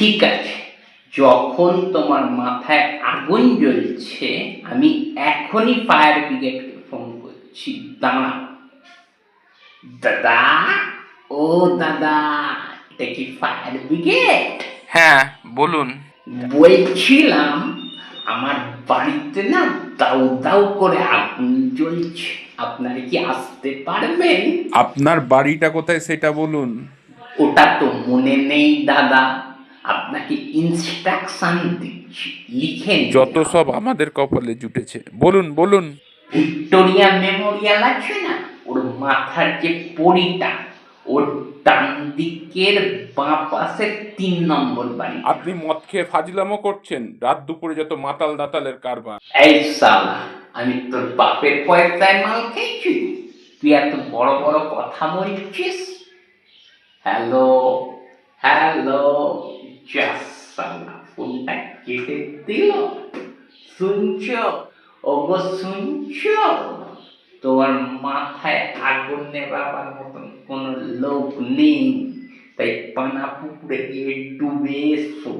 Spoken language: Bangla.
ঠিক আছে। যখন তোমার মাথায় আগুন জ্বলছে আমি এখনই ফায়ার ব্রিগেডকে ফোন করছি। দাঁড়াও দাদা? ও দাদা এটা কি ফায়ার ব্রিগেড? হ্যাঁ বলুন। বলছিলাম আমার বাড়িতে না দাউ দাউ করে আগুন জ্বলছে। আপনারা কি আসতে পারবেন? আপনার বাড়িটা কোথায় সেটা বলুন। ওটা তো মনে নেই দাদা। আপনাকে ইনস্ট্রাকশন দিচ্ছি। লিখে যত সব আমাদের কপালে জুটেছে। বলুন বলুন। ভিক্টোরিয়া মেমোরিয়াল আছে না? ওর মাথার যে পরিটা ওর ডান দিকের বাঁ পাশে তিন নম্বর বাড়ি। আপনি মদ খেয়ে ফাজলামো করছেন। রাত দুপুরে যত মাতাল দাতালের কারবার। এই সালা আমি তোর বাপের পয়সায় মাল খেয়েছি। তুই এত বড় বড় কথা বলছিস? হ্যালো হ্যালো জাস সালা ফোনটা কেটে দিল শুনছ? ওগো, শুনছ? তোমার মাথায় আগুন নেবার মতন কোনো লোক নেই। তাই পানা পুকুরে গিয়ে ডুবে এসো।